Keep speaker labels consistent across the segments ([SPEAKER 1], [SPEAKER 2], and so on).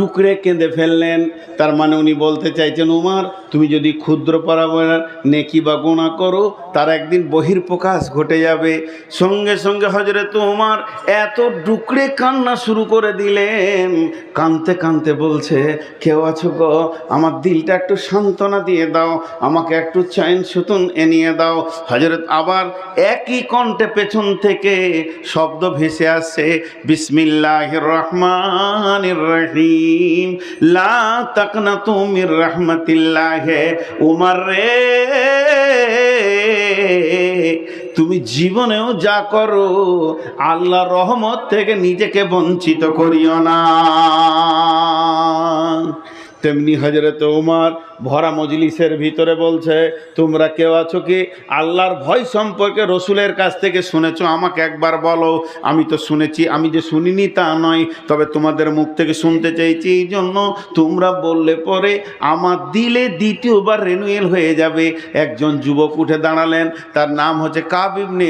[SPEAKER 1] ডুকরে কেঁদে ফেললেন। তার মানে উনি বলতে চাইছেন, উমার, তুমি যদি ক্ষুদ্র পরাবর নেকি বা গোনা করো, তার একদিন বহির্প্রকাশ ঘটে যাবে। সঙ্গে সঙ্গে হজরত উমার এত ডুকরে কান্না শুরু করে দিলেন। কানতে কানতে বলছে, কেউ আছো গো, আমার দিলটা একটু সান্ত্বনা দিয়ে দাও, আমাকে একটু চাইন সুতুন এনিয়ে দাও। হজরত আবার একই কণ্ঠে পেছন থেকে শব্দ ভেসে আসছে বিসমিল্লাহ রহমান রহিম। লা তাকনা তুমির রহমতিল্লাহ। উমার রে, তুমি জীবনেও যা করো আল্লাহ রহমত থেকে নিজেকে বঞ্চিত করিও না। তেমনি হজরত উমার ভরা মজলিসের ভিতরে বলছে, তোমরা কেউ আছো কি? আল্লাহর ভয় সম্পর্কে রসুলের কাছ থেকে শুনেছো? আমাকে একবার বলো। আমি তো শুনেছি, আমি যে শুনিনি তা নয়। তবে তোমাদের মুখ থেকে শুনতে চাইছি এই জন্য তোমরা বললে পরে আমার দিলে দ্বিতীয়বার রেনুয়েল হয়ে যাবে। একজন যুবক উঠে দাঁড়ালেন, তার নাম হচ্ছে কাব ইবনে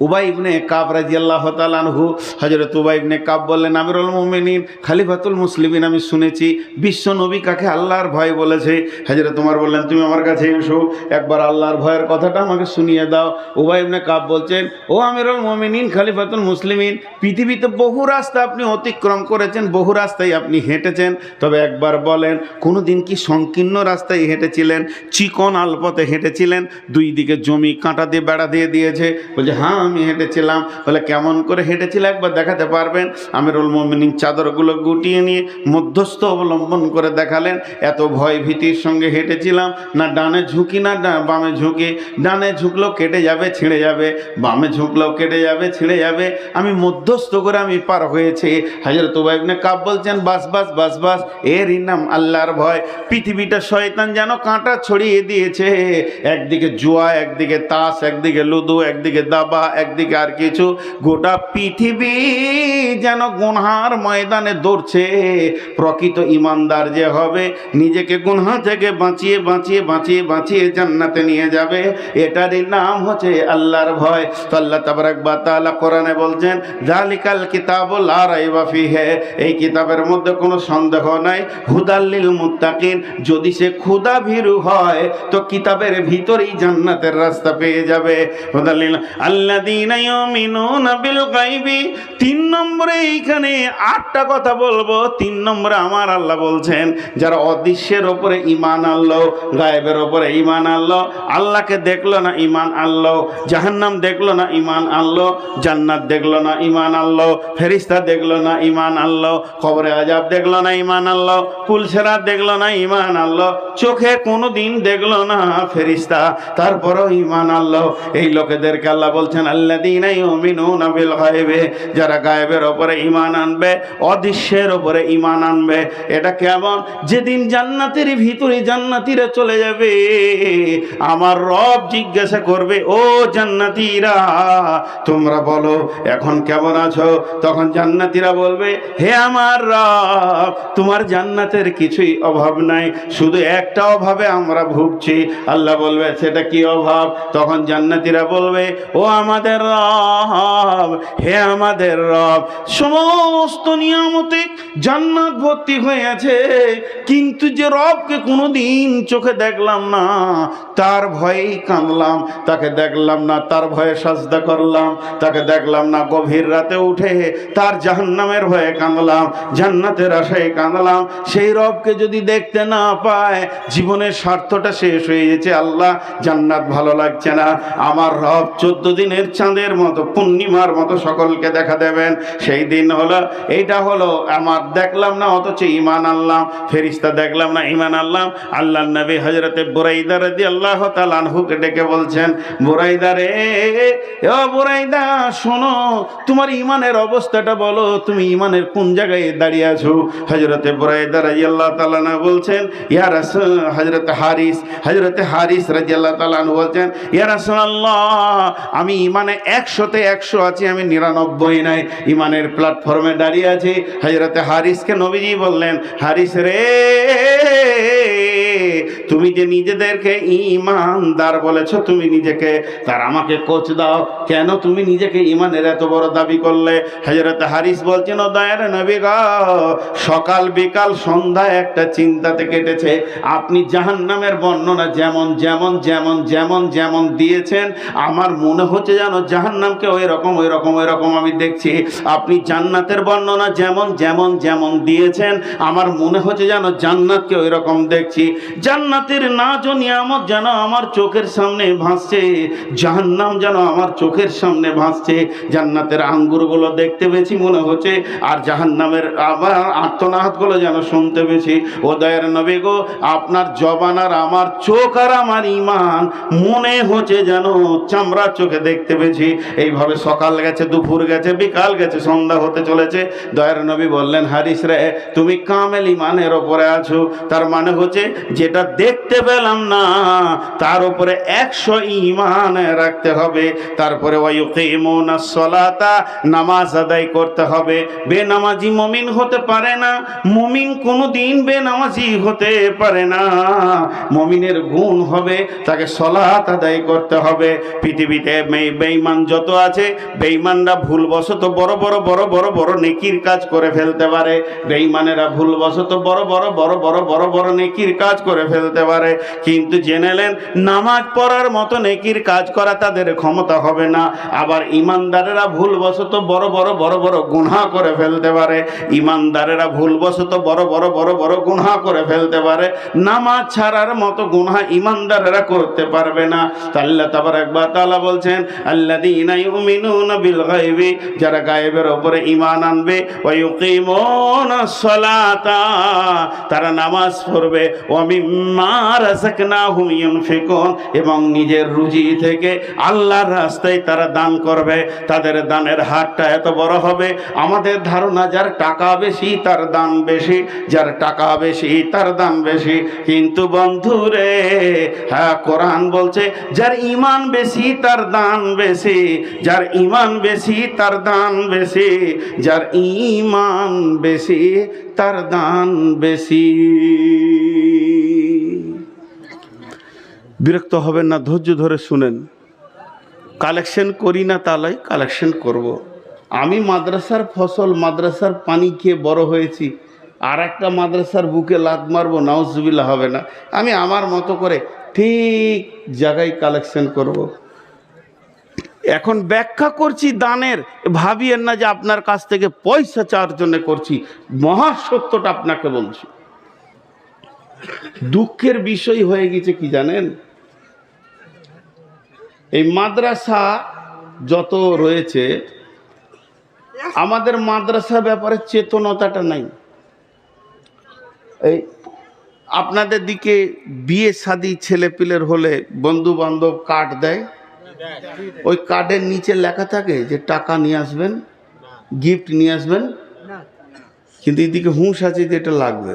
[SPEAKER 1] উবাই ইবনে কাব রাজি আল্লাহ তালানহু হজরত উবাই ইবনে কাব বললেন, আমিরুল মোমিনিন, খালিফাতুল মুসলিমিন, আমি শুনেছি, বিশ্ব নবী কাকে আল্লাহর ভয় বলেছে? হজরত তোমার বললেন, তুমি আমার কাছে এসো, একবার আল্লাহর ভয়ের কথাটা আমাকে শুনিয়ে দাও। উবাই ইবনে কাব বলছেন, ও আমিরুল মোমিনিন, খালিফাতুল মুসলিমিন, পৃথিবীতে বহু রাস্তা আপনি অতিক্রম করেছেন, বহু রাস্তায় আপনি হেঁটেছেন, তবে একবার বলেন কোনো দিন কি সংকীর্ণ রাস্তায় হেঁটেছিলেন? চিকন আলপথে হেঁটেছিলেন, দুই দিকে জমি কাঁটা দিয়ে, বেড়া দিয়ে দিয়েছে? বলছে হ্যাঁ আমি হেঁটেছিলাম। বলে, কেমন করে হেঁটেছিল একবার দেখাতে পারবেন? আমি আমিরুল মোমিনিন চাদরগুলো গুটিয়ে নিয়ে মধ্যস্থ অবলম্বন করে দেখালেন। এত ভয় ভীতির সঙ্গে হেঁটেছিলাম। না ডানে ঝুঁকি, না বামে ঝুঁকি। ডানে ঝুঁকলেও কেটে যাবে, ছিঁড়ে যাবে। বামে ঝুঁকলেও কেটে যাবে, ছিঁড়ে যাবে। আমি মধ্যস্থ করে আমি পার হয়েছি। হাজরত উবাইবনে কাব বলছেন, বাস বাস বাস বাস, এরই নাম আল্লাহর ভয়। পৃথিবীটা শয়তান যেন কাঁটা ছড়িয়ে দিয়েছে। একদিকে জুয়া, একদিকে তাস, একদিকে লুদু, একদিকে দাবা একদিকে আর কিছু। গোটা পৃথিবী যেন গুনহার ময়দানে দৌড়ছে। প্রকৃত ইমানদার যে হবে, নিজেকে গুনহা থেকে বাঁচিয়ে বাঁচিয়ে বাঁচিয়ে বাঁচিয়ে জান্নাতে নিয়ে যাবে। এটারই নাম হচ্ছে আল্লাহর ভয়। তো আল্লাহ তাবারাক বা তাআলা কোরআনে বলছেন জালিকাল কিতাব লা ফিহে। এই কিতাবের মধ্যে কোনো সন্দেহ নাই। হুদাল্লিল মুত্তাকিন, যদি সে ক্ষুদা ভীরু হয়, তো কিতাবের ভিতরেই জান্নাতের রাস্তা পেয়ে যাবে। হুদাল্লিল গায়বি তিন নম্বরে এইখানে আটটা কথা বলব। তিন নম্বরে আমার আল্লাহ বলছেন, যারা অদৃশ্যের ওপরে ইমান আনলো, গায়েবের ওপরে ইমান আনলো, আল্লাহকে দেখল না ইমান আনলো, জাহান্নাম দেখল না ইমান আনলো, জান্নাত দেখল না ইমান আনলো ফেরিস্তা দেখল না ইমান আনলো, কবরে আজাব দেখল না ইমান আনলো, কুলসেরা দেখল না ইমান আনলো, চোখে কোনো দিন দেখল না ফেরিস্তা তারপরও ইমান আনলো। এই লোকেদেরকে আল্লাহ বলছেন যারা গায়েবের ওপরে আনবে, অদৃশ্যের ওপরে আনবে, এটা কেমন? যেদিন জান্নাতের ভিতরে চলে যাবে, আমার রব জিজ্ঞাসা করবে, ও তোমরা বলো, এখন কেমন আছো? তখন জান্নাতিরা বলবে, হে আমার রব, তোমার জান্নাতের কিছুই অভাব নাই, শুধু একটা অভাবে আমরা ভুগছি। আল্লাহ বলবে, সেটা কি অভাব? তখন জান্নাতিরা বলবে, ও আমাদের রব, হে আমাদের রব, সমস্ত নিয়ামতে জান্নাত ভর্তি হয়ে আছে কিন্তু যে রবকে কোনো দিন চোখে দেখলাম না, তার ভয়েই কাঁদলাম, তাকে দেখলাম না, তার ভয়ে সাজদা করলাম, তাকে দেখলাম না, গভীর রাতে উঠে তার জাহান্নামের ভয়ে কাঁদলাম, জান্নাতের আশায় কাঁদলাম। সেই রবকে যদি দেখতে না পায়, জীবনের স্বার্থটা শেষ হয়ে গেছে। আল্লাহ, জান্নাত ভালো লাগছে না। আমার রব চোদ্দ দিনের চাঁদের মতো, পূর্ণিমার মতো সকলকে দেখা দেবেন। সেই দিন হলো, এইটা হলো আমার দেখলাম না, অথচ ইমান আনলাম। ফেরিস্তা দেখলাম না ইমান আনলাম। আল্লাহ নবী হজরতে বুরাইদা রাদি আল্লাহ তালানহুকে ডেকে বলছেন, বুরাইদা রে, ও বুরাইদা, শোনো, তোমার ইমানের অবস্থাটা বলো, তুমি ইমানের কোন জায়গায় দাঁড়িয়ে আছো? হজরতে বুরাইদা রাজি আল্লাহ তালানা বলছেন ইয়ার হজরত হারিস হজরতে হারিস রাজি আল্লাহ তালানহু বলছেন ইয়ার আল্লাহ আমি ইমানে একশোতে একশো আছি, আমি নিরানব্বই নাই। ইমানের প্ল্যাটফর্মে দাঁড়িয়ে আছি। হাজরাতে হারিসকে নবীজি বললেন, হারিস রে! তুমি যে নিজেদেরকে ইমানদার বলেছ, তুমি নিজেকে, তার আমাকে কোচ দাও। কেন তুমি নিজেকে ইমানের এত বড় দাবি করলে? হজরত হারিস বলছেন দয়ার নবী সকাল বিকাল সন্ধ্যায় একটা চিন্তাতে কেটেছে। আপনি জাহান্নামের বর্ণনা যেমন যেমন যেমন যেমন যেমন দিয়েছেন, আমার মনে হচ্ছে যেন জাহান্নামকে ওই রকম ওই রকম ওই রকম আমি দেখছি। আপনি জান্নাতের বর্ণনা যেমন যেমন যেমন দিয়েছেন, আমার মনে হচ্ছে যেন জান্নাতকে ওই রকম দেখছি জান্নাতের না নিয়ামত যেন আমার চোখের সামনে ভাসছে, জাহান্নাম যেন আমার চোখের সামনে ভাসছে। জান্নাতের আঙ্গুরগুলো দেখতে পেয়েছি মনে হচ্ছে, আর জাহান্নামের আবার আত্মনাহাতগুলো যেন শুনতে পেয়েছি ও দয়ার নবী গো, আপনার জবান আর আমার চোখ আর আমার ইমান মনে হচ্ছে যেন চামড়া চোখে দেখতে পেয়েছি এইভাবে সকাল গেছে, দুপুর গেছে, বিকাল গেছে, সন্ধ্যা হতে চলেছে। দয়ার নবী বললেন, হারিস রে, তুমি কামেল ইমানের ওপরে আছো। তার মানে হচ্ছে, যেটা দেখতে পেলাম না, তার উপরে একশো ইমান রাখতে হবে, তারপরে নামাজ আদায় করতে হবে। বেনামাজি মমিন হতে পারে না, মমিন কোনোদিন বেনামাজি হতে পারে না। মমিনের গুণ হবে, তাকে সলাত আদায় করতে হবে। পৃথিবীতে বেঈমান যত আছে, বেঈমানরা ভুলবশত বড় বড় বড় বড় বড় নেকির কাজ করে ফেলতে পারে। বেঈমানেরা ভুলবশত বড় বড় বড় বড় বড় বড় নেকির কাজ করে ফেলতে পারে। কিন্তু জেনেলেন নামাজ পড়ার মতো নেকির কাজ করা তাদের ক্ষমতা হবে না। আবার ইমানদারেরা ভুলবশত বড় বড় বড় বড় গুনহা করে ফেলতে পারে। ইমানদারেরা ভুলবশত বড় বড় বড় বড় গুনহা করে ফেলতে পারে। নামাজ ছাড়ার মতো গুনহা ইমানদারেরা করতে পারবে না। আল্লাহ তাবার একবার তাআলা বলছেন, আল্লাযীনা ইউমিনুনা বিল গায়বি যারা গায়েবের উপরে ইমান আনবে সালাতা তারা নামাজ পড়বে। ইউনফিকুন এবং নিজের রুজি থেকে আল্লাহর রাস্তায় তারা দান করবে। তাদের দানের হাতটা এত বড় হবে। আমাদের ধারণা, যার টাকা বেশি, তার দান বেশি। যার টাকা বেশি, তার দান বেশি। কিন্তু বন্ধুরে হ্যাঁ কোরআন বলছে, যার ইমান বেশি, তার দান বেশি। যার ইমান বেশি, তার দান বেশি। যার ইমান বেশি, তার দান বেশি। বিরক্ত হবেন না, ধৈর্য ধরে শুনেন কালেকশন করি না তালাই, কালেকশন করব। আমি মাদ্রাসার ফসল, মাদ্রাসার পানি খেয়ে বড় হয়েছি আর একটা মাদ্রাসার বুকে লাত মারবো নাউজবিল্লা হবে না আমি আমার মতো করে ঠিক জায়গায় কালেকশন করব। এখন ব্যাখ্যা করছি দানের, ভাবিয়েন না যে আপনার কাছ থেকে পয়সা চাওয়ার জন্য করছি মহাসত্যটা আপনাকে বলছি দুঃখের বিষয় হয়ে গেছে কি জানেন? এই মাদ্রাসা যত রয়েছে আমাদের মাদ্রাসা ব্যাপারে চেতনতাটা নাই। এই আপনাদের দিকে বিয়ে শাদি ছেলেপিলের হলে বন্ধু বান্ধব কার্ড দেয়। ওই কার্ডের নিচে লেখা থাকে যে টাকা নিয়ে আসবেন গিফট নিয়ে আসবেন। কিন্তু এদিকে হুঁশ আছে যে এটা লাগবে।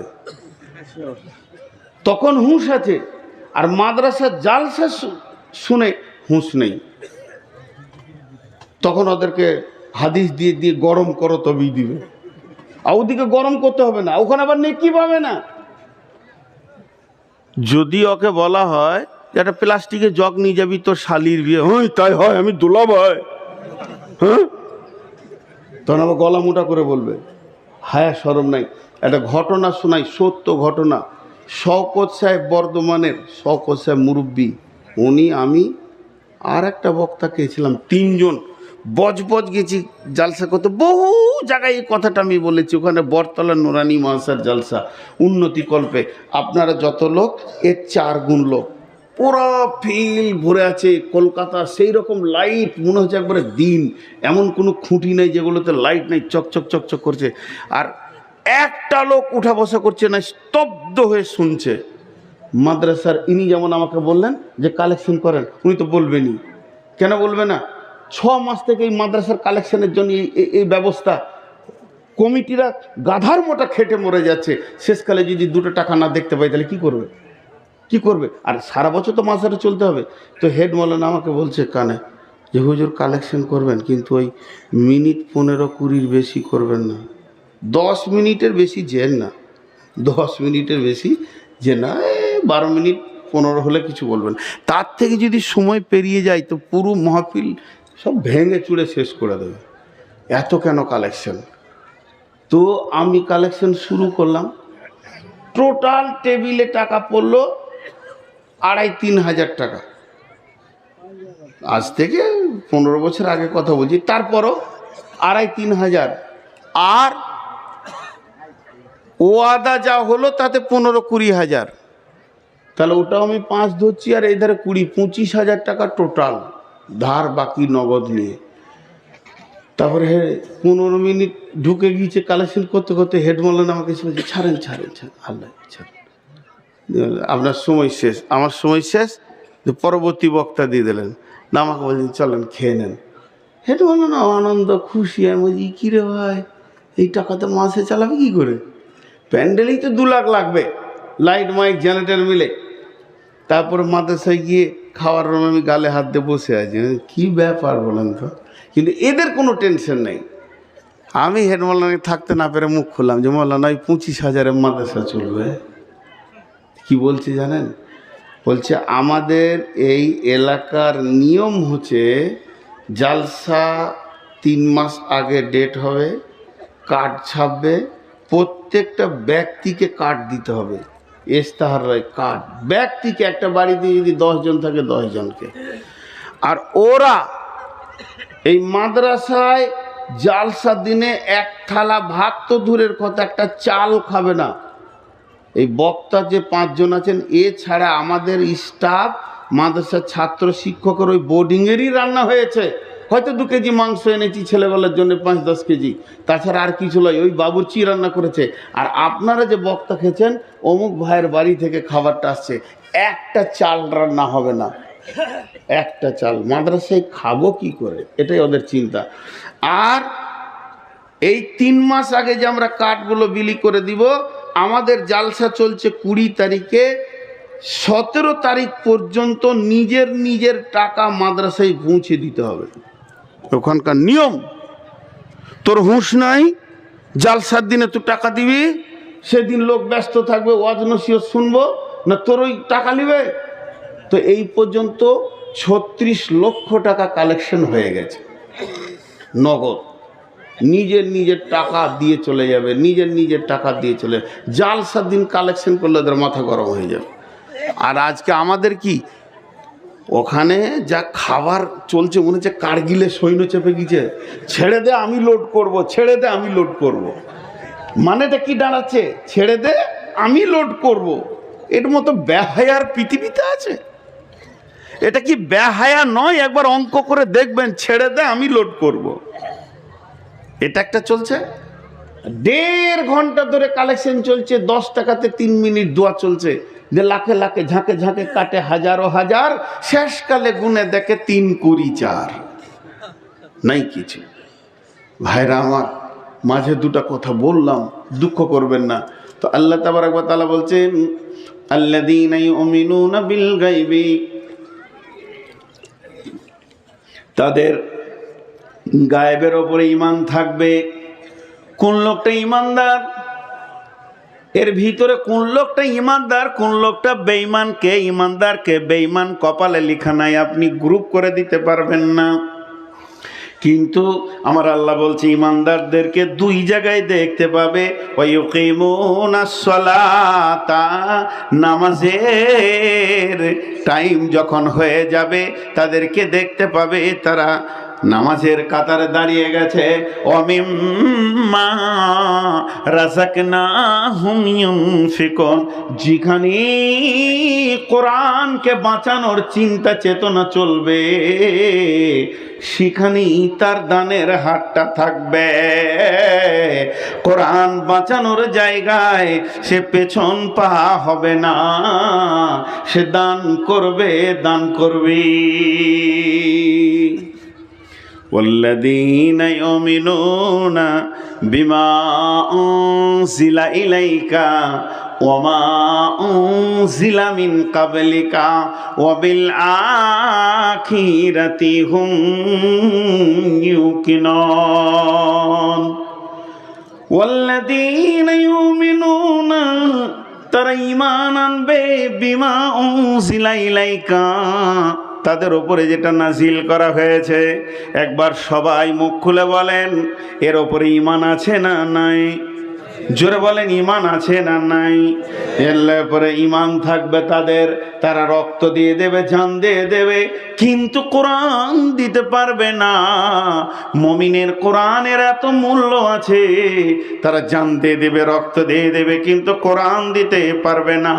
[SPEAKER 1] তখন হুঁশ আছে আর মাদ্রাসার জালসা শুনে হুঁশ নেই। তখন ওদেরকে হাদিস দিয়ে দিয়ে গরম করো তবেই দিবে। আর ওদিকে গরম করতে হবে না ওখানে আবার নেকি পাবে না। যদি ওকে বলা হয় যে একটা প্লাস্টিকের জগ নিয়ে যাবি তোর শালির বিয়ে হ্যাঁ তাই হয় আমি দুলাভ হয়। হ্যাঁ? তখন আবার গলা মোটা করে বলবে হায়া সরম নাই। একটা ঘটনা শোনাই সত্য ঘটনা। শওকত সাহেব বর্ধমানের, শওকত সাহেব মুরব্বী। উনি, আমি আর একটা বক্তা গেছিলাম তিনজন। বজবজ গেছি জালসা করতে। বহু জায়গায় এই কথাটা আমি বলেছি। ওখানে বরতলা নোরানি মাসার জালসা, উন্নতি কল্পে। আপনারা যত লোক, এর চার গুণ লোক। পুরো ফিল ভরে আছে কলকাতা সেই রকম লাইট, মনে হচ্ছে একবারে দিন। এমন কোনো খুঁটি নেই যেগুলোতে লাইট নেই, চকচক চকচক করছে। আর একটা লোক উঠা বসা করছে না, স্তব্ধ হয়ে শুনছে। মাদ্রাসার ইনি যেমন আমাকে বললেন যে কালেকশন করেন, উনি তো বলবেনই। কেন বলবে না? ছ মাস থেকে এই মাদ্রাসার কালেকশনের জন্য এই- ব্যবস্থা। কমিটিরা গাধার মোটা খেটে মরে যাচ্ছে। শেষকালে যদি দুটো টাকা না দেখতে পাই, তাহলে কি করবে? কি করবে? আর সারা বছর তো মাসারে চলতে হবে। তো হেড মৌলানা আমাকে বলছে কানে যে, হুজুর কালেকশন করবেন, কিন্তু ওই মিনিট পনেরো কুড়ির বেশি করবেন না। দশ মিনিটের বেশি জেন না। দশ মিনিটের বেশি যে না। বারো মিনিট, পনেরো হলে কিছু বলবেন। তার থেকে যদি সময় পেরিয়ে যায়, তো পুরো মাহফিল সব ভেঙে চুড়ে শেষ করে দেবে। এত কেন কালেকশন তো আমি কালেকশন শুরু করলাম। টোটাল টেবিলে টাকা পড়ল আড়াই তিন হাজার টাকা। আজ থেকে পনেরো বছর আগে কথা বলছি। তারপরও আড়াই তিন হাজার। আর ওয়াদা যা হলো তাতে পনেরো কুড়ি হাজার। তাহলে ওটাও আমি পাঁচ ধরছি আর এই ধারে কুড়ি, পঁচিশ হাজার টাকা টোটাল ধার বাকি নগদ নিয়ে। তারপরে পনেরো মিনিট ঢুকে গিয়েছে কালেকশন করতে করতে হেডমলান আমাকে এসে বলছে, ছাড়েন ছাড়েন ছাড়েন, আল্লাহ, ছাড়েন। আপনার সময় শেষ, আমার সময় শেষ পরবর্তী বক্তা দিয়ে দিলেন। না, আমাকে বলছেন চলেন, খেয়ে নেন। হেঁটে বলল না আনন্দ, খুশি, আমি বলছি, কী রে ভাই, এই টাকাতে মাসে চালাবে কি করে? প্যান্ডেলেই তো দু লাখ লাগবে। লাইট, মাইক, জেনারেটর মিলে। তারপরে মাদ্রাসায় গিয়ে খাওয়ার রুমে আমি গালে হাত দিয়ে বসে আছি। কি ব্যাপার বলেন তো? কিন্তু এদের কোনো টেনশন নেই। আমি হেড মৌলানাকে থাকতে না পেরে মুখ খুললাম যে, মৌলানা, ওই পঁচিশ হাজারের মাদ্রাসা চলবে? কি বলছে জানেন? বলছে, আমাদের এই এলাকার নিয়ম হচ্ছে, জালসা তিন মাস আগে ডেট হবে, কার্ড ছাপবে প্রত্যেকটা ব্যক্তিকে কার্ড দিতে হবে। এস্তাহার রায় কার্ড ব্যক্তিকে একটা বাড়িতে যদি দশজন থাকে দশজনকে আর ওরা এই মাদ্রাসায় জালসা দিনে এক থালা ভাত তো দূরের কথা, একটা চাল খাবে না। এই বক্তা যে পাঁচজন আছেন, এছাড়া আমাদের স্টাফ, মাদ্রাসার ছাত্র শিক্ষকের ওই বোর্ডিংয়েরই রান্না হয়েছে। হয়তো দু কেজি মাংস এনেছি ছেলেবেলার জন্য পাঁচ, দশ কেজি। তাছাড়া আর কিছু নয়, ওই বাবুর্চি রান্না করেছে? আর আপনারা যে বক্তা খেয়েছেন, অমুক ভাইয়ের বাড়ি থেকে খাবারটা আসছে। একটা চাল রান্না হবে না। একটা চাল। মাদ্রাসায় খাব কি করে? এটাই ওদের চিন্তা। আর এই তিন মাস আগে যে আমরা কাঠগুলো বিলি করে দিব, আমাদের জালসা চলছে কুড়ি তারিখে। সতেরো তারিখ পর্যন্ত নিজের নিজের টাকা মাদ্রাসায় পৌঁছে দিতে হবে। ওখানকার নিয়ম। তোর হুঁশ নাই, জালসার দিনে তুই টাকা দিবি, সেদিন লোক ব্যস্ত থাকবে, ওয়াজ শুনব, না তোর ওই টাকা নিবে? তো এই পর্যন্ত ছত্রিশ লক্ষ টাকা কালেকশন হয়ে গেছে। নগদ। নিজের নিজের টাকা দিয়ে চলে যাবে, নিজের নিজের টাকা দিয়ে চলে। জালসার দিন কালেকশন করলে ওদের মাথা গরম হয়ে যাবে। আর আজকে আমাদের কি? ওখানে যা খাবার চলছে, মনে হচ্ছে কার্গিলে সৈন্য চেপে গিয়েছে ছেড়ে দে, আমি লোড করব, ছেড়ে দে, আমি লোড করব। মানেটা কি দাঁড়াচ্ছে ছেড়ে দে, আমি লোড করব। এর মতো ব্যহায়ার পৃথিবীতে আছে এটা কি ব্যহায়া নয় একবার অঙ্ক করে দেখবেন, ছেড়ে দে, আমি লোড করব। এটা একটা চলছে দেড় ঘণ্টা ধরে কালেকশন চলছে, দশ টাকাতে তিন মিনিট দোয়া চলছে যে লাখে লাখে ঝাঁকে ঝাঁকে কাটে হাজারো হাজার, শেষকালে গুনে দেখে তিন কুড়ি চার। নাই কিছু। ভাইরা আমার, মাঝে দুটা কথা বললাম, দুঃখ করবেন না। তো আল্লাহ তাবার একবার তালা বলছেন আল্লাদিন বিল গাইবি তাদের গায়েবের ওপরে ইমান থাকবে। কোন লোকটা ইমানদার এর ভিতরে কোন লোকটা ইমানদার, কোন লোকটা বেঈমান, কে ইমানদার, কে বেঈমান, কপালে লিখা নাই, আপনি গ্রুপ করে দিতে পারবেন না। কিন্তু আমার আল্লাহ বলছে, ইমানদারদেরকে দুই জায়গায় দেখতে পাবে। নামাজের টাইম যখন হয়ে যাবে, তাদেরকে দেখতে পাবে তারা নামাজের কাতারে দাঁড়িয়ে গেছে। অমিম্মা ফিকন যেখানে কোরআনকে বাঁচানোর চিন্তা চেতনা চলবে, সেখানেই তার দানের হাতটা থাকবে। কোরআন বাঁচানোর জায়গায় সে পেছন পা হবে না, সে দান করবে দান করবে। والذين يؤمنون بما أنزل إليك وما أنزل من قبلك وبالآخرة هم يوقنون والذين يؤمنون তারা ইমান আনবে বিমা ইলাইকা তাদের ওপরে যেটা নাজিল করা হয়েছে, একবার সবাই মুখ খুলে বলেন, এর ওপরে ইমান আছে না নাই? জোরে বলেন ইমান আছে না নাই? পরে ইমান থাকবে তাদের, তারা রক্ত দিয়ে দেবে, জান দিয়ে দেবে, কিন্তু কোরআন দিতে পারবে না। মমিনের কোরআনের এত মূল্য আছে, তারা জান দিয়ে দেবে, রক্ত দিয়ে দেবে, কিন্তু কোরআন দিতে পারবে না।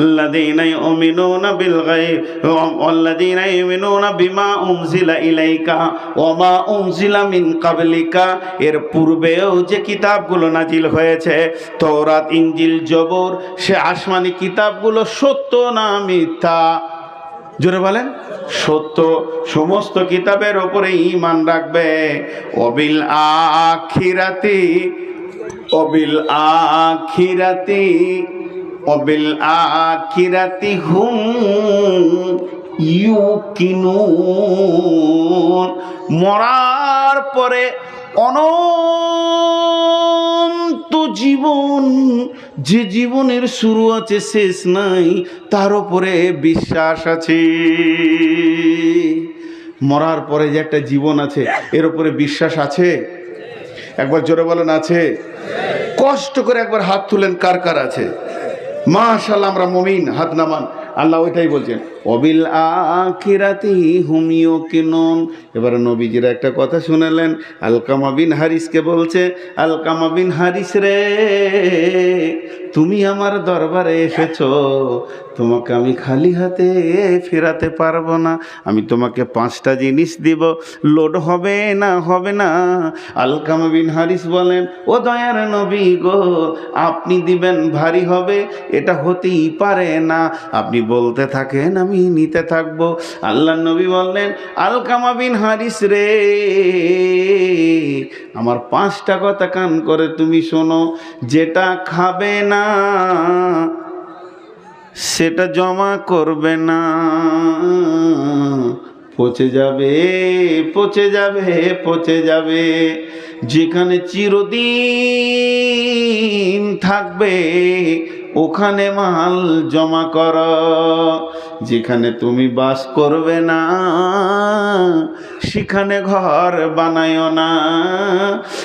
[SPEAKER 1] আল্লাযীনা ইউমিনুনা বিল গায়ব, আল্লাযীনা ইউমিনুনা বিমা উনজিলা ইলাইকা, ওয়া মা মিন ক্বাবলিকা এর পূর্বেও যে কিতাবগুলো নাজিল হয়েছে তৌরাত ইঞ্জিল জবর, সে আসমানি কিতাবগুলো সত্য না মিথ্যা? জোরে বলেন। সত্য, সমস্ত কিতাবের ওপরে ইমান রাখবে। অবিল আখিরাতি অবিল আখিরাতি অবিল আখিরাতি হুম ইউ কিনু মরার পরে অনন্ত জীবন। যে জীবনের শুরু আছে, শেষ নাই, তার উপরে বিশ্বাস আছে। মরার পরে যে একটা জীবন আছে, এর উপরে বিশ্বাস আছে? একবার জোরে বলেন, আছে। কষ্ট করে একবার হাত তুলেন, কার কার আছে? মাশাল্লাহ আমরা মমিন, হাত নামান। আল্লাহ ওইটাই বলছেন। অবিল আখিরাতি হুমিও কিনন এবারে নবীজির একটা কথা শুনালেন, আলকামা বিন হারিসকে বলছে, আলকামা বিন হারিস রে, তুমি আমার দরবারে এসেছ, তোমাকে আমি খালি হাতে ফেরাতে পারব না, আমি তোমাকে পাঁচটা জিনিস দিব, লোড হবে না হবে না। আলকামা বিন হারিস বলেন, ও দয়ার নবী গো, আপনি দিবেন ভারী হবে, এটা হতেই পারে না। আপনি বলতে থাকেন, আমি নিতে থাকব। আল্লাহ নবী বললেন আলকামা বিন হারিস রে, আমার পাঁচটা কথা কান করে তুমি শোনো। যেটা খাবে না, সেটা জমা করবে না। পচে যাবে পচে যাবে পচে যাবে। যেখানে চিরদিন থাকবে, ওখানে মাল জমা কর। যেখানে তুমি বাস করবে না, সেখানে ঘর বানায়ও না,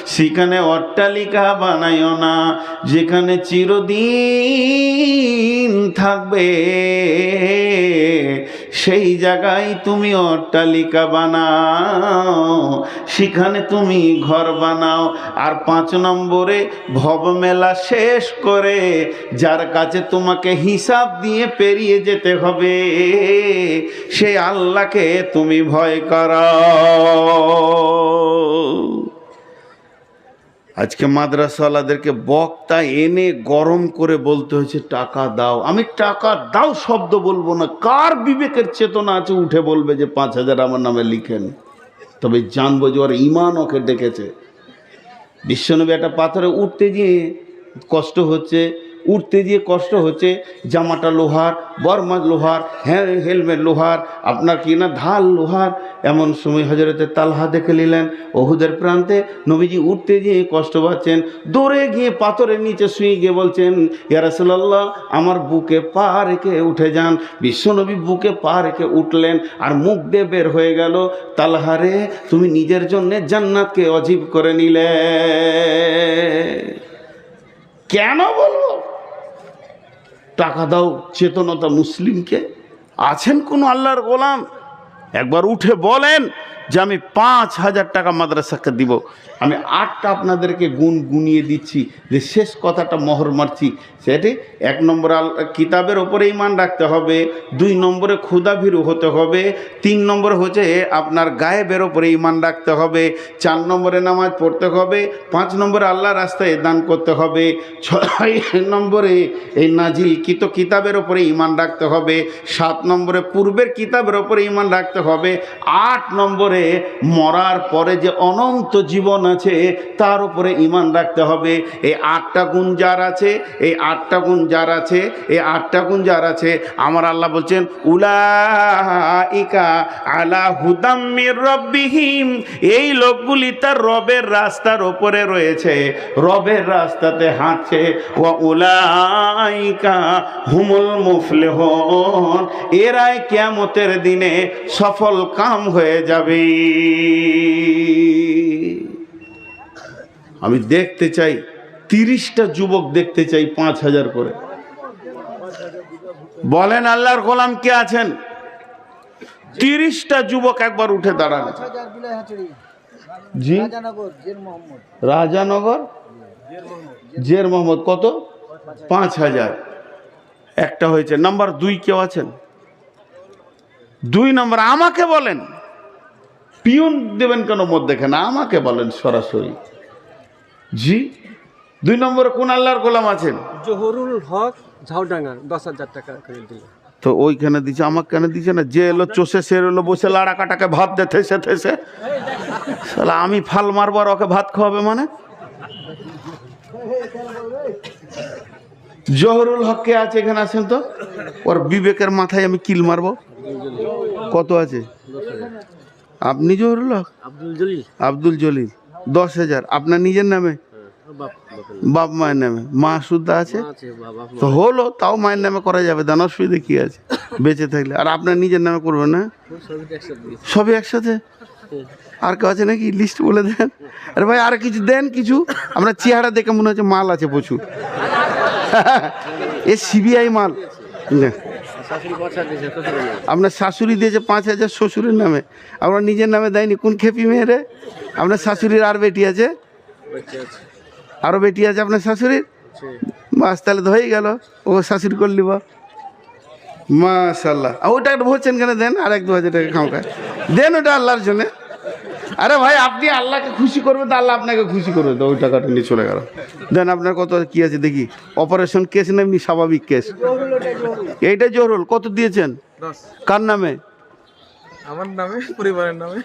[SPEAKER 1] সেখানে অট্টালিকা বানায় না, যেখানে চিরদিন থাকবে। সেই জায়গায় তুমি অট্টালিকা বানাও, সেখানে তুমি ঘর বানাও। আর পাঁচ নম্বরে ভবমেলা শেষ করে যার কাছে তোমাকে হিসাব দিয়ে পেরিয়ে যেতে হবে, সে আল্লাহকে তুমি ভয় করো আজকে মাদ্রাসাওয়ালাদেরকে বক্তা এনে গরম করে বলতে হয়েছে, টাকা দাও। আমি টাকা দাও শব্দ বলব না, কার বিবেকের চেতনা আছে উঠে বলবে যে পাঁচ হাজার আমার নামে লিখেন। তবে জানব যে ওর ইমান ওকে ডেকেছে। বিশ্বনবী একটা পাথরে উঠতে গিয়ে কষ্ট হচ্ছে উঠতে গিয়ে কষ্ট হচ্ছে, জামাটা লোহার, বর্মা লোহার হ্যাঁ হেলমেট লোহার, আপনার কি না ঢাল লোহার? এমন সময় হজরতে তালহা দেখে নিলেন, ওহুদের প্রান্তে নবীজি উঠতে গিয়ে কষ্ট পাচ্ছেন, দৌড়ে গিয়ে পাথরের নিচে শুয়ে গিয়ে বলছেন ইয়ারাসুল্লাহ আমার বুকে পা রেখে উঠে যান। বিশ্বনবী বুকে পা রেখে উঠলেন আর মুখ দিয়ে বের হয়ে গেল। তালহারে তুমি নিজের জন্যে জান্নাতকে অজীব করে নিলে। কেন বলব? টাকা দাও চেতনতা মুসলিমকে। আছেন কোনো আল্লাহর গোলাম? একবার উঠে বলেন যে আমি পাঁচ হাজার টাকা মাদ্রাসাকে দিব। আমি আটটা আপনাদেরকে গুণ গুনিয়ে দিচ্ছি, যে শেষ কথাটা মহর মারছি। সেটি এক নম্বর আল কিতাবের ওপরে ইমান রাখতে হবে, দুই নম্বরে ক্ষুদাভীরু হতে হবে, তিন নম্বর হচ্ছে আপনার গায়েবের ওপরে ইমান রাখতে হবে, চার নম্বরে নামাজ পড়তে হবে, পাঁচ নম্বরে আল্লাহ রাস্তায় দান করতে হবে, ছয় নম্বরে এই নাজিল কিত কিতাবের ওপরে ইমান রাখতে হবে, সাত নম্বরে পূর্বের কিতাবের ওপরে ইমান রাখতে হবে, আট নম্বরে উপরে মরার পরে যে অনন্ত জীবন আছে, তার উপরে ইমান রাখতে হবে। এই আটটা গুণ যার আছে, এই আটটা গুণ যার আছে, এই আটটা গুণ যার আছে, আমার আল্লাহ বলছেন, উলাইকা আলা হুদাম্মির রব্বিহিম, এই লোকগুলি তার রবের রাস্তার ওপরে রয়েছে, রবের রাস্তাতে হাঁটছে ও উলাইকা হুমুল মুফলিহুন, এরাই কিয়ামতের দিনে সফল কাম হয়ে যাবে। আমি দেখতে চাই, তিরিশটা যুবক দেখতে চাই পাঁচ হাজার করে। বলেন আল্লাহর গোলাম কে আছেন? তিরিশটা যুবক একবার উঠে দাঁড়ান। জি?
[SPEAKER 2] রাজানগর? জের মোহাম্মদ
[SPEAKER 1] রাজানগর জের মোহাম্মদ কত? পাঁচ হাজার। একটা হয়েছে। নাম্বার দুই কেউ আছেন? দুই নম্বর, আমাকে বলেন। পিয়ন দেবেন কেন মধ্যেখানে আমাকে বলেন সরাসরি। জি দুই নম্বরে কোন আল্লাহর গোলাম আছেন?
[SPEAKER 3] জহরুল হক ঝাউডাঙ্গা দশ হাজার টাকা করে দিল।
[SPEAKER 1] তো ওইখানে দিছে আমাকে কেন দিছে না? যে এলো চষে সে এলো বসে লাড়া কাটাকে ভাত দে থেসে থেসে। আমি ফাল মারবো আর ওকে ভাত খাওয়াবে মানে? জহরুল হক কে আছে এখানে আছেন তো? ওর বিবেকের মাথায় আমি কিল মারবো। কত আছে? আপনি জহরুল হক?
[SPEAKER 3] আব্দুল জলিল।
[SPEAKER 1] আব্দুল জলিল। দশ হাজার। আপনার নিজের নামে?
[SPEAKER 3] বাপ
[SPEAKER 1] বাপ মায়ের নামে। মা শুদ্ধ আছে? তো হলো তাও মায়ের নামে করা যাবে। দান অসুবিধা কি আছে? বেঁচে থাকলে। আর আপনার নিজের নামে করবেন না?
[SPEAKER 3] সবই একসাথে
[SPEAKER 1] সবই একসাথে? আর কেউ আছে নাকি? লিস্ট বলে দেন। আরে ভাই আর কিছু দেন কিছু। আপনার চেহারা দেখে মনে হচ্ছে মাল আছে প্রচুর। এ সিবিআই মাল। আপনার শাশুড়ি দিয়েছে পাঁচ হাজার শ্বশুরের নামে। আপনার নিজের নামে দেয়নি কোন খেপি মেয়েরে আপনার শাশুড়ির আর বেটি আছে? আরও বেটি আছে আপনার শাশুড়ির? বাস তাহলে তো হয়ে গেল। ও শাশুড়ি করলি বা। মাশাল্লাহ ওটা একটা ভরছেন কেন দেন? আর এক দু হাজার টাকা খাওয়া দেন ওটা আল্লাহর জন্য। আরে ভাই আপনি আল্লাহকে খুশি করবেন তো আল্লাহ আপনাকে খুশি করবে তো ওই টাকাটা নিয়ে চলে গেল। দেন আপনার কত কি আছে দেখি। অপারেশন কেস না এমনি স্বাভাবিক কেস এইটা জহরুল কত দিয়েছেন? কার নামে?
[SPEAKER 4] আমার নামে পরিবারের নামে।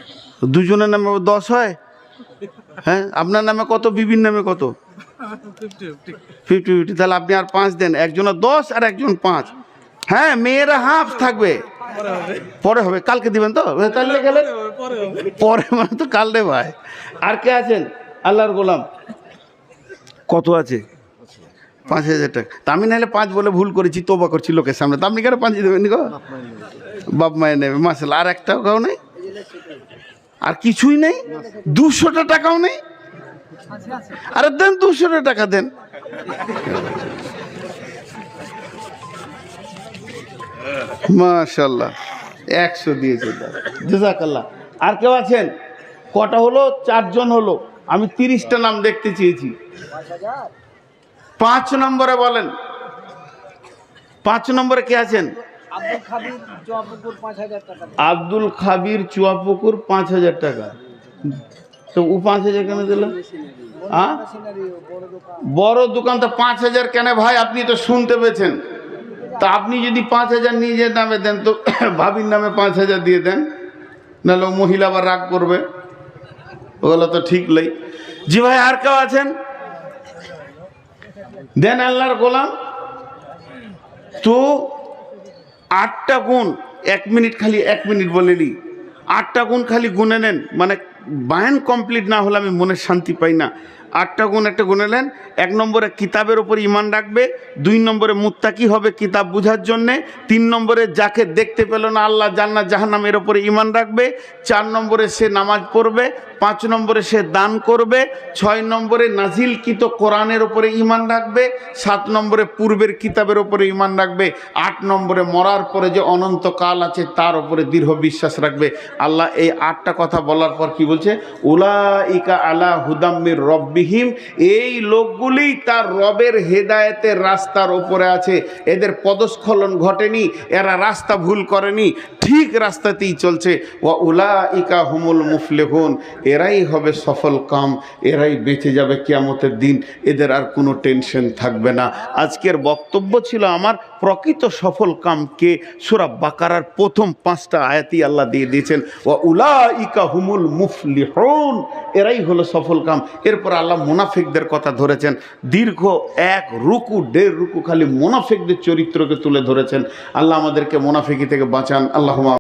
[SPEAKER 1] দুজনের নামে দশ হয়? হ্যাঁ আপনার নামে কত বিবির নামে কত?
[SPEAKER 4] ফিফটি ফিফটি
[SPEAKER 1] ফিফটি ফিফটি তাহলে আপনি আর পাঁচ দেন। একজনের দশ আর একজন পাঁচ। হ্যাঁ মেয়েরা হাফ থাকবে। পরে হবে। কালকে দিবেন তো? তাহলে গেলে
[SPEAKER 4] পরে হবে।
[SPEAKER 1] মানে তো কাল রে ভাই। আর কে আছেন? আল্লাহর গোলাম। কত আছে? পাঁচ হাজার টাকা। তা আমি নাহলে পাঁচ বলে ভুল করেছি তোবা করছি লোকের সামনে। তা আপনি কেন পাঁচ দেবেন গো? বাপ মায়ের নেবে মাসাল আর এক টাকাও নেই? আর কিছুই নেই? দুশোটা টাকাও নেই? আরে দেন দুশোটা টাকা দেন। মাশাল্লাহ একশো দিয়েছে জেজাকাল্লাহ। আর কেউ আছেন? কটা হলো? চারজন হলো। আমি তিরিশটা নাম দেখতে চেয়েছি।
[SPEAKER 2] পাঁচ
[SPEAKER 1] নম্বরে বলেন। পাঁচ নম্বরে কে আছেন?
[SPEAKER 2] আব্দুল খাবির
[SPEAKER 1] চুয়াপুকুর পাঁচ হাজার টাকা। তো ও পাঁচ হাজার কেন দিল? হ্যাঁ?
[SPEAKER 2] বড় দোকান।
[SPEAKER 1] বড় দোকান তো পাঁচ হাজার কেন? ভাই আপনি তো শুনতে পেয়েছেন। তা আপনি যদি পাঁচ হাজার নিয়ে নিজের নামে দেন, তো ভাবির নামে পাঁচ হাজার দিয়ে দেন। নাহলে মহিলা আবার রাগ করবে। ওগুলো তো ঠিক নেই। জি ভাই, আর কেউ আছেন? দেন আল্লাহর গোলাম। তো আটটা গুণ, এক মিনিট খালি, এক মিনিট বলে নি। আটটা গুণ খালি গুনে নেন। মানে বায়ান কমপ্লিট না হলে আমি মনে শান্তি পাই না। আটটা গুণ একটা গুনে নেন। এক নম্বরে কিতাবের ওপর ইমান রাখবে, দুই নম্বরে মুত্তাকি হবে কিতাব বুঝার জন্যে, তিন নম্বরে যাকে দেখতে পেল না আল্লাহ জান্নাত জাহান্নাম এর ওপরে ইমান রাখবে, চার নম্বরে সে নামাজ পড়বে, পাঁচ নম্বরে সে দান করবে, ছয় নম্বরে নাজিলকৃত কোরআনের ওপরে ইমান রাখবে, সাত নম্বরে পূর্বের কিতাবের ওপরে ইমান রাখবে, আট নম্বরে মরার পরে যে অনন্ত কাল আছে তার ওপরে দৃঢ় বিশ্বাস রাখবে। আল্লাহ এই আটটা কথা বলার পর কি বলছে? উলা ইকা আলা হুদাম্মির রব্বি রব্বিহিম এই লোকগুলি তার রবের হেদায়েতের রাস্তার ওপরে আছে। এদের পদস্খলন ঘটেনি, এরা রাস্তা ভুল করেনি, ঠিক রাস্তাতেই চলছে। ওয়া উলা ইকা হুমুল মুফলেহুন, এরাই হবে সফল কাম, এরাই বেঁচে যাবে কিয়ামতের দিন, এদের আর কোনো টেনশন থাকবে না। আজকের বক্তব্য ছিল আমার প্রকৃত সফল কামকে সুরা বাকারার প্রথম পাঁচটা আয়াতি আল্লাহ দিয়ে দিয়েছেন। ও উলা ইকা হুমুল মুফলিহুন, এরাই হলো সফল কাম। এরপর আল্লাহ মুনাফিকদের কথা ধরেছেন। দীর্ঘ এক রুকু, দেড় রুকু খালি মুনাফিকদের চরিত্রকে তুলে ধরেছেন। আল্লাহ আমাদেরকে মুনাফিকি থেকে বাঁচান। আল্লাহ